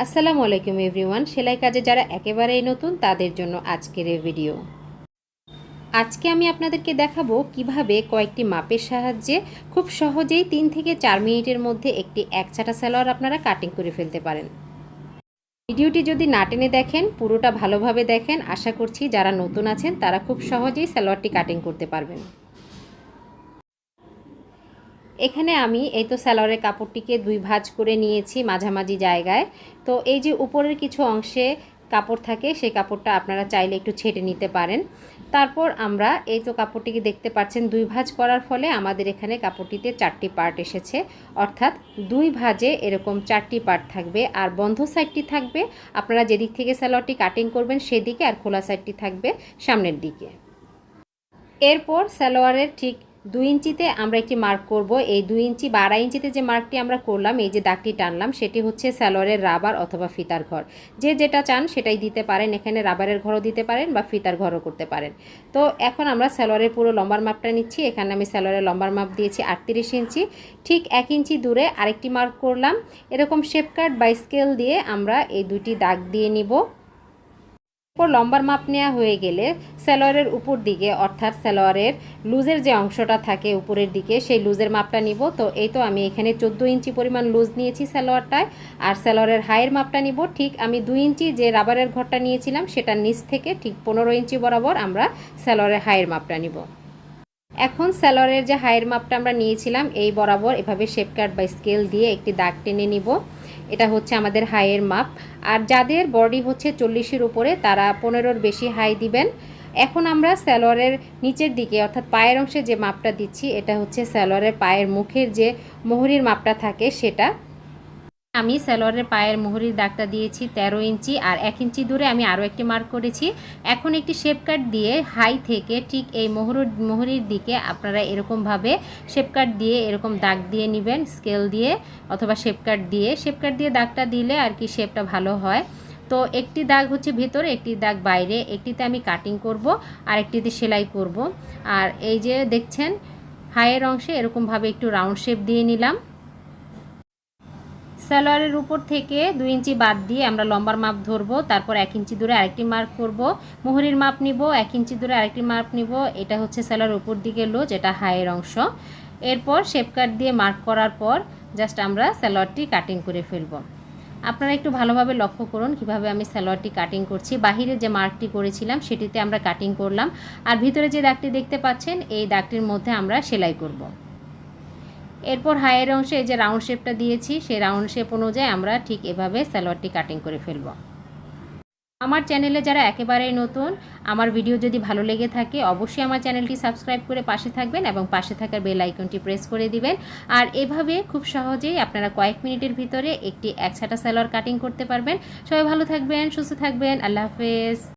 আসসালামু আলাইকুম এভরিওয়ান। সেলাই কাজে যারা একেবারেই নতুন, তাদের জন্য আজকের এই ভিডিও। আজকে আমি আপনাদেরকে দেখাবো কীভাবে কয়েকটি মাপের সাহায্যে খুব সহজেই তিন থেকে চার মিনিটের মধ্যে একটি একচাটা সালোয়ার আপনারা কাটিং করে ফেলতে পারেন। ভিডিওটি যদি না টেনে দেখেন, পুরোটা ভালোভাবে দেখেন, আশা করছি যারা নতুন আছেন, তারা খুব সহজেই সালোয়ারটি কাটিং করতে পারবেন। এখানে আমি এই তো সালোয়ারের কাপড়টিকে দুই ভাঁজ করে নিয়েছি মাঝামাঝি জায়গায়। তো এই যে উপরের কিছু অংশে কাপড় থাকে, সেই কাপড়টা আপনারা চাইলে একটু ছেটে নিতে পারেন। তারপর আমরা এই তো কাপড়টিকে দেখতে পাচ্ছেন, দুই ভাঁজ করার ফলে আমাদের এখানে কাপড়টিতে চারটি পার্ট এসেছে। অর্থাৎ দুই ভাঁজে এরকম চারটি পার্ট থাকবে। আর বন্ধ সাইডটি থাকবে, আপনারা যেদিক থেকে সালোয়ারটি কাটিং করবেন সেদিকে, আর খোলা সাইডটি থাকবে সামনের দিকে। এরপর সালোয়ারের ঠিক দুই ইঞ্চিতে আমরা একটি মার্ক করব। এই দুই ইঞ্চি বা আড়াই ইঞ্চিতে যে মার্কটি আমরা করলাম, এই যে দাগটি টানলাম, সেটি হচ্ছে স্যালোয়ারের রাবার অথবা ফিতার ঘর। যে যেটা চান সেটাই দিতে পারেন, এখানে রাবারের ঘরও দিতে পারেন বা ফিতার ঘরও করতে পারেন। তো এখন আমরা সালোয়ারের পুরো লম্বার মাপটা নিচ্ছি। এখানে আমি স্যালোয়ারের লম্বার মাপ দিয়েছি আটত্রিশ ইঞ্চি। ঠিক এক ইঞ্চি দূরে আরেকটি মার্ক করলাম। এরকম শেপ কাট বা স্কেল দিয়ে আমরা এই দুটি দাগ দিয়ে নিব। এরপর লম্বার মাপ নেওয়া হয়ে গেলে স্যালোয়ারের উপর দিকে, অর্থাৎ সালোয়ারের লুজের যে অংশটা থাকে উপরের দিকে, সেই লুজের মাপটা নিব। তো এই তো আমি এখানে চোদ্দ ইঞ্চি পরিমাণ লুজ নিয়েছি সালোয়ারটায় আর সালোয়ারের হাইয়ের মাপটা নিব। ঠিক আমি দুই ইঞ্চি যে রাবারের ঘরটা নিয়েছিলাম, সেটা নিচ থেকে ঠিক পনেরো ইঞ্চি বরাবর আমরা স্যালোয়ারের হাইয়ের মাপটা নিব। এখন সালোয়ারের যে হাইয়ের মাপটা আমরা নিয়েছিলাম, এই বরাবর এভাবে শেপ কাট বা স্কেল দিয়ে একটি দাগ টেনে নিব। এটা হচ্ছে আমাদের হাইয়ের মাপ। আর যাদের বডি হচ্ছে চল্লিশের উপরে, তারা পনেরোর বেশি হাই দিবেন। এখন আমরা সালোয়ারের নিচের দিকে, অর্থাৎ পায়ের অংশে যে মাপটা দিচ্ছি, এটা হচ্ছে স্যালোয়ারের পায়ের মুখের যে মোহরির মাপটা থাকে সেটা। আমি সালোয়ারের পায়ের মুহুরির দাগটা দিয়েছি ১৩ ইঞ্চি আর এক ইঞ্চি দূরে আমি আরও একটি মার্ক করেছি। এখন একটি শেপ কাট দিয়ে হাই থেকে ঠিক এই মোহরুর মুহুরির দিকে আপনারা এরকমভাবে শেপ কাট দিয়ে এরকম দাগ দিয়ে নেবেন, স্কেল দিয়ে অথবা শেপ কাট দিয়ে। শেপ কাট দিয়ে দাগটা দিলে আর কি শেপটা ভালো হয়। তো একটি দাগ হচ্ছে ভেতরে, একটি দাগ বাইরে। একটিতে আমি কাটিং করব আর একটিতে সেলাই করব। আর এই যে দেখছেন হাইয়ের অংশে এরকমভাবে একটু রাউন্ড শেপ দিয়ে নিলাম। সালোয়ারের উপর থেকে দুই ইঞ্চি বাদ দিয়ে আমরা লম্বার মাপ ধরবো, তারপর এক ইঞ্চি দূরে আরেকটি মার্ক করব, মোহরির মাপ নিব, এক ইঞ্চি দূরে আরেকটি মাপ নিব, এটা হচ্ছে সালোয়ার উপর দিকে লো, যেটা হাইয়ের অংশ। এরপর শেপ দিয়ে মার্ক করার পর জাস্ট আমরা সালোয়ারটি কাটিং করে ফেলব। আপনারা একটু ভালোভাবে লক্ষ্য করুন কীভাবে আমি সালোয়ারটি কাটিং করছি। বাহিরে যে মার্কটি করেছিলাম, সেটিতে আমরা কাটিং করলাম। আর ভিতরে যে দাগটি দেখতে পাচ্ছেন, এই দাগটির মধ্যে আমরা সেলাই করব। এরপর হায়ের অংশে এই যে রাউন্ড শেপটা দিয়েছি, সেই রাউন্ড শেপ অনুযায়ী আমরা ঠিক এভাবে সালোয়ারটি কাটিং করে ফেলব। আমার চ্যানেলে যারা একেবারেই নতুন, আমার ভিডিও যদি ভালো লেগে থাকে, অবশ্যই আমার চ্যানেলটি সাবস্ক্রাইব করে পাশে থাকবেন এবং পাশে থাকার বেল আইকনটি প্রেস করে দিবেন। আর এভাবে খুব সহজেই আপনারা কয়েক মিনিটের ভিতরে একটি একছাটা সালোয়ার কাটিং করতে পারবেন। সবাই ভালো থাকবেন, সুস্থ থাকবেন, আল্লাহ হাফেজ।